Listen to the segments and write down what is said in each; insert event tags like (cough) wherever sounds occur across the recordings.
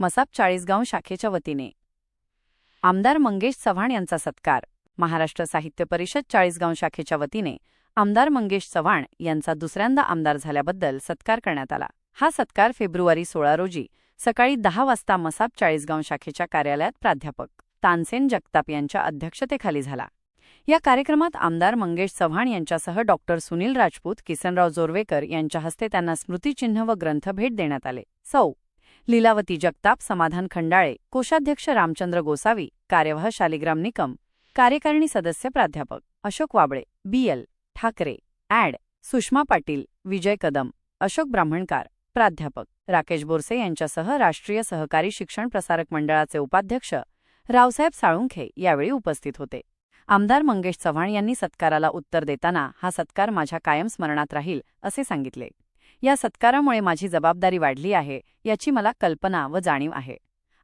मसाप चाळीसगाव शाखेच्या वतीने. आमदार मंगेश चव्हाण यांचा सत्कार. महाराष्ट्र साहित्य परिषद चाळीसगाव शाखेच्या वतीने आमदार मंगेश चव्हाण यांचा दुसऱ्यांदा आमदार झाल्याबद्दल सत्कार करण्यात आला. हा सत्कार फेब्रुवारी सोळा रोजी सकाळी दहा वाजता मसाप चाळीसगाव शाखेच्या कार्यालयात प्राध्यापक तानसेन जगताप यांच्या अध्यक्षतेखाली झाला. या कार्यक्रमात आमदार मंगेश चव्हाण यांच्यासह डॉक्टर सुनील राजपूत किसनराव जोरवेकर यांच्या हस्ते त्यांना स्मृतिचिन्ह व ग्रंथ भेट देण्यात आले. सौ लीलावती जगताप समाधान खंडाळे कोषाध्यक्ष रामचंद्र गोसावी कार्यवाह शालिग्राम निकम कार्यकारिणी सदस्य प्राध्यापक अशोक वाबळे बीएल ठाकरे ॲड सुषमा पाटील विजय कदम अशोक ब्राह्मणकार प्राध्यापक राकेश बोरसे यांच्यासह राष्ट्रीय सहकारी शिक्षण प्रसारक मंडळाचे उपाध्यक्ष रावसाहेब साळुंखे यावेळी उपस्थित होते. आमदार मंगेश चव्हाण यांनी सत्काराला उत्तर देताना हा सत्कार माझ्या कायम स्मरणात राहील असे सांगितले. या सत्कारामुळे माझी जबाबदारी वाढली आहे याची मला कल्पना व जाणीव आहे.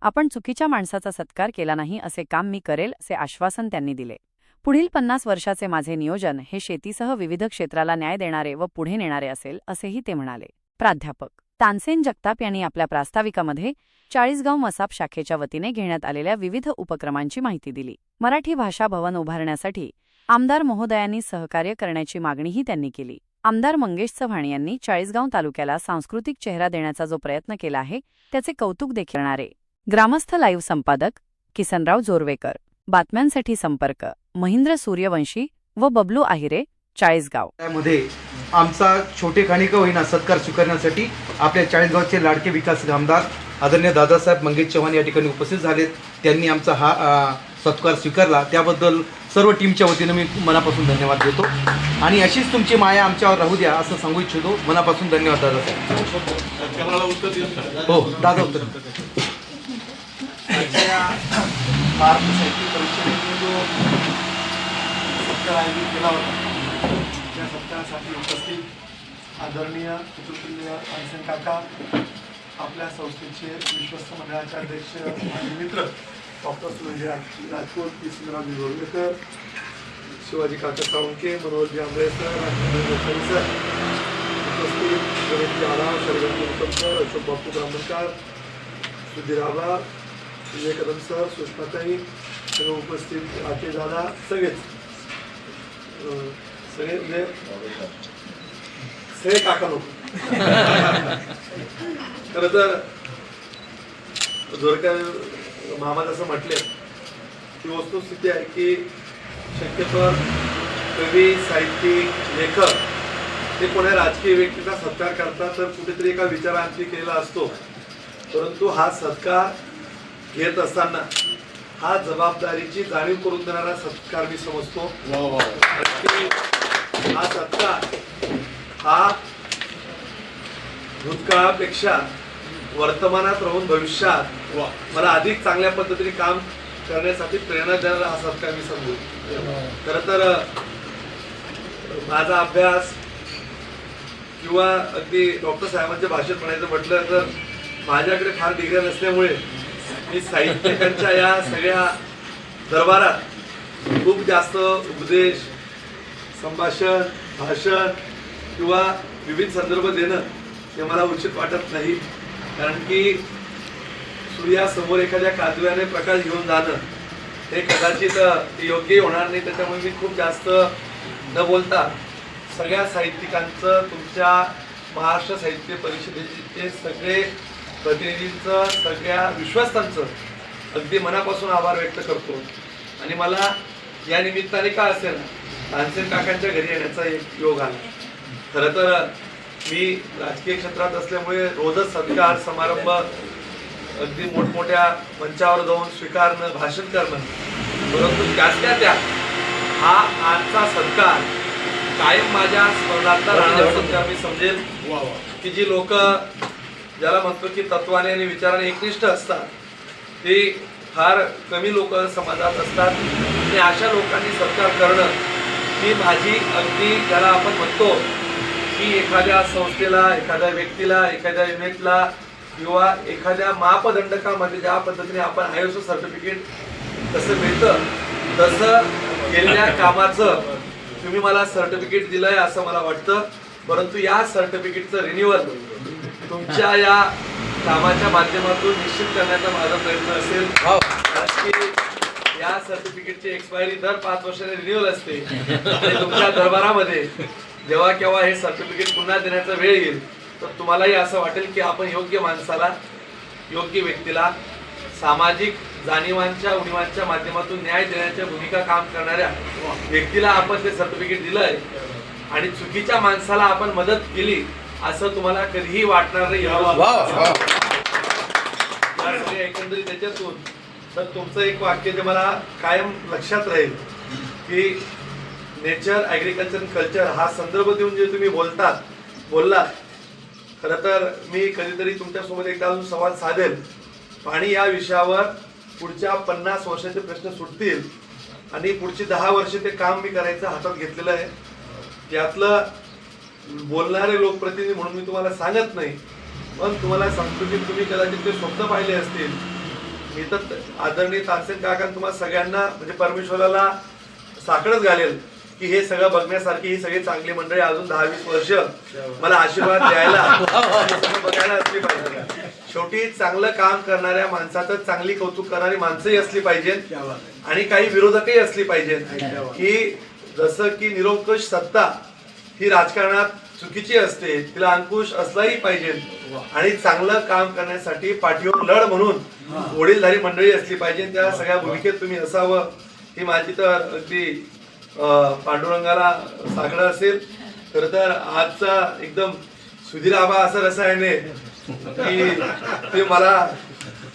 आपण चुकीच्या माणसाचा सत्कार केला नाही असे काम मी करेल असे आश्वासन त्यांनी दिले. पुढील पन्नास वर्षाचे माझे नियोजन हे शेतीसह विविध क्षेत्राला न्याय देणारे व पुढे नेणारे असेल असेही ते म्हणाले. प्राध्यापक तानसेन जगताप यांनी आपल्या प्रास्ताविकामध्ये चाळीसगाव मसाप शाखेच्या वतीने घेण्यात आलेल्या विविध उपक्रमांची माहिती दिली. मराठी भाषा भवन उभारण्यासाठी आमदार महोदयांनी सहकार्य करण्याची मागणीही त्यांनी केली. आमदार मंगेश चव्हाण यांनी चाळीसगाव तालुक्याला सांस्कृतिक चेहरा देण्याचा जो प्रयत्न केला आहे त्याचे कौतुक देखील करणारे. ग्रामस्थ लाईव्ह संपादक किसनराव जोरवेकर. बातम्यांसाठी संपर्क. महेंद्र सूर्यवंशी व बबलू आहिरे चाळीसगाव. मध्ये आमचा छोटे खानिका होईना सत्कार स्वीकारण्यासाठी आपल्या चाळीसगावचे लाडके विकास आमदार आदरणीय दादासाहेब मंगेश चव्हाण या ठिकाणी उपस्थित झालेत. त्यांनी आमचा हा सत्कार स्वीकारला. त्याबद्दल सर्व टीमच्या वतीनं मी मनापासून धन्यवाद देतो. आणि अशीच तुमची माया आमच्यावर राहू द्या असं सांगू इच्छितो. मनापासून धन्यवाद दादासाहेब हो दादा उत्तर आजच्या भारत साहित्य परिषदेने जो सत्कार आयोजित केला होता त्या सत्कारासाठी उपस्थित आदरणीय तानसेन काका आपल्या संस्थेचे विश्वस्त मंडळाचे अध्यक्ष आणि मित्र डॉक्टर सुरंजी राज- राजपूत किसनराव जोरवेकर शिवाजी काका सावंके मनोहरजी आंबेडकर सर उपस्थित गणेशजी आराम शरगंजी अशोक बापू ब्राह्मणकार सुधीर आबा विजय कदम सर सुषमाताई सगळे उपस्थित राकेश दादा सगळेच सगळे म्हणजे सगळे काका लोक खरं तर जोरकर मामा जसं म्हटले ती वस्तुस्थिती आहे की शक्यतोवर कवी साहित्यिक लेखक ते कोण्या राजकीय व्यक्तीचा सत्कार करतात तर कुठेतरी एका विचारांती केलेला असतो. परंतु हा सत्कार घेत असताना हा जबाबदारीची जाणीव करून देणारा सत्कार मी समजतो. हा सत्कार हा भूतकाळापेक्षा वर्तमानात राहून भविष्यात मला अधिक चांगल्या पद्धतीने काम करण्यासाठी प्रेरणा देणारा हा सत्कार मी समजू. खरं तर माझा अभ्यास किंवा अगदी डॉक्टर साहेबांच्या भाषेत म्हणायचं म्हटलं तर माझ्याकडे फार डिग्र्या नसल्यामुळे मी साहित्यिकांच्या या सगळ्या दरबारात खूप जास्त उपदेश संभाषण भाषण किंवा विविध संदर्भ देणं हे मला उचित वाटत नाही. कारण की सूर्यासमोर एखाद्या काजव्याने प्रकाश घेऊन जाणं हे कदाचित योग्य होणार नाही. त्याच्यामुळे मी खूप जास्त न बोलता सगळ्या साहित्यिकांचं तुमच्या महाराष्ट्र साहित्य परिषदेचे सगळे प्रतिनिधींचं सगळ्या विश्वस्तांचं अगदी मनापासून आभार व्यक्त करतो. आणि मला या निमित्ताने का असेल तानसेन काकांच्या घरी येण्याचा एक योग आला. खरं तर मी राजकीय क्षेत्रात असल्यामुळे रोजच सत्कार समारंभ अगदी मोठमोठ्या मंचावर जाऊन स्वीकारणं भाषण करणं परंतु त्यातल्या त्या हा आजचा सत्कार कायम माझ्या स्मरणातला राहणारा सत्कार मी समजेल. की जी लोक ज्याला म्हणतो की तत्वाने आणि विचाराने एकनिष्ठ असतात ते फार कमी लोक समाजात असतात. आणि अशा लोकांनी सत्कार करणं ही माझी अगदी ज्याला आपण म्हणतो की एखाद्या संस्थेला एखाद्या व्यक्तीला एखाद्या युनिटला किंवा एखाद्या मापदंडकामध्ये ज्या पद्धतीने आपण आय एस ओ सर्टिफिकेट कसं मिळतं तसं केलेल्या कामाचं तुम्ही मला सर्टिफिकेट दिलंय असं मला वाटतं. परंतु या सर्टिफिकेटचं रिन्युअल तुमच्या या कामाच्या माध्यमातून निश्चित करण्याचा माझा प्रयत्न असेल. की या सर्टिफिकेटची एक्सपायरी दर पाच वर्षाने रिन्युअल असते. तुमच्या दरबारामध्ये जेव्हा केव्हा हे सर्टिफिकेट पुन्हा देण्याचा वेळ येईल तर तुम्हालाही असं वाटेल की आपण योग्य माणसाला योग्य व्यक्तीला सामाजिक जाणीवांच्या उणीवांच्या माध्यमातून न्याय देण्याच्या भूमिका काम करणाऱ्या व्यक्तीला आपण ते सर्टिफिकेट दिलंय आणि चुकीच्या माणसाला आपण मदत केली असं तुम्हाला कधीही वाटणार नाही. एकंदरीत त्याच्यातून तर तुमचं एक वाक्य जे मला कायम लक्षात राहील की नेचर ॲग्रिकल्चर कल्चर हा संदर्भ देऊन जे तुम्ही बोलतात बोललात खरं तर मी कधीतरी तुमच्यासोबत एकदा अजून संवाद साधेल. पाणी या विषयावर पुढच्या पन्नास वर्षाचे प्रश्न सुटतील आणि पुढची दहा वर्षे ते काम मी करायचं हातात घेतलेलं आहे. यातलं बोलणारे लोकप्रतिनिधी म्हणून मी तुम्हाला सांगत नाही पण तुम्हाला सांगतो की तुम्ही कदाचित ते स्वप्न पाहिले असतील. मी तर आदरणीय तानसेन काका तुम्हाला सगळ्यांना म्हणजे परमेश्वराला साकडच घालेल. की हे सगळं बघण्यासारखी ही सगळी चांगली मंडळी अजून दहा वीस वर्ष (laughs) मला आशीर्वाद द्यायला बघायला असली पाहिजे. शेवटी चांगलं काम करणाऱ्या माणसाचं चांगली कौतुक करणारी माणसंही असली पाहिजेत. आणि काही विरोधकही असली पाहिजेत. की जसं की निरंकुश सत्ता ही राजकारणात चुकीची असते तिला अंकुश असलाही पाहिजे आणि चांगलं काम करण्यासाठी पाठीवर लढ म्हणून वडीलधारी मंडळी असली पाहिजे त्या सगळ्या भूमिकेत तुम्ही असावं. ही माझी तर अगदी पांडुरंगाला साकडं असेल खर तर आजचा एकदम सुधीर आबा असं रसायने की ते मला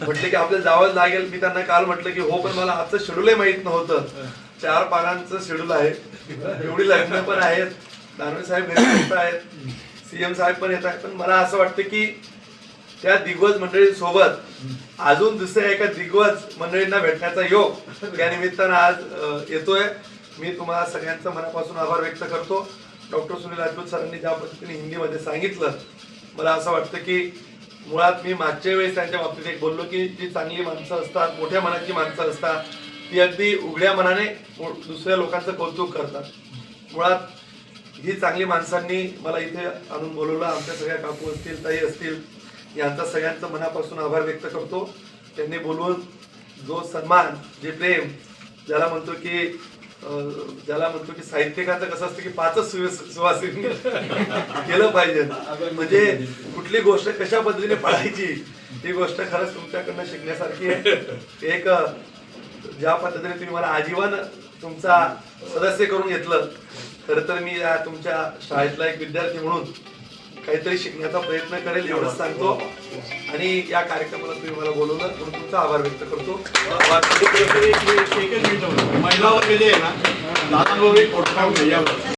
म्हटले की आपल्याला जावंच लागेल. मी त्यांना काल म्हटलं की हो पण मला आजचं शेड्यूलही माहीत नव्हतं. चार पानांचं शेड्यूल आहे. एवढी लग्न पण आहेत. दानवे साहेब घरी आहेत. सीएम साहेब पण येत आहेत. पण मला असं वाटतं की त्या दिग्गज मंडळींसोबत अजून दुसऱ्या एका दिग्गज मंडळींना भेटण्याचा योग या निमित्तानं आज येतोय. मी तुम्हाला सगळ्यांचं मनापासून आभार व्यक्त करतो. डॉक्टर सुनील राजपूत सरांनी ज्या पद्धतीने हिंदीमध्ये सांगितलं मला असं वाटतं की मुळात मी मागच्या वेळेस त्यांच्या बाबतीत एक बोललो की जी चांगली माणसं असतात मोठ्या मनाची माणसं असतात ती अगदी उघड्या मनाने दुसऱ्या लोकांचं कौतुक करतात. मुळात ही चांगली माणसांनी मला इथे आणून बोलवलं आमच्या सगळ्या काकू असतील ताई असतील यांचा सगळ्यांचं मनापासून आभार व्यक्त करतो. त्यांनी बोलून जो सन्मान जे प्रेम ज्याला म्हणतो की ज्याला म्हणतो की साहित्यिकाचं कसं असतं की पाचच सुवासिन केलं पाहिजे. म्हणजे कुठली गोष्ट कशा पद्धतीने पाळायची ही गोष्ट खरंच तुमच्याकडनं शिकण्यासारखी आहे. एक ज्या पद्धतीने तुम्ही मला आजीवन तुमचा सदस्य करून घेतलं खरं तर मी तुमच्या शाळेतला एक विद्यार्थी म्हणून काहीतरी शिकण्याचा प्रयत्न करेल एवढंच सांगतो. आणि या कार्यक्रमाला तुम्ही मला बोलवलं. म्हणून तुमचा आभार व्यक्त करतो. एकच मिनिट महिला वगैरे आहे ना? दादा एक फोटो यावर.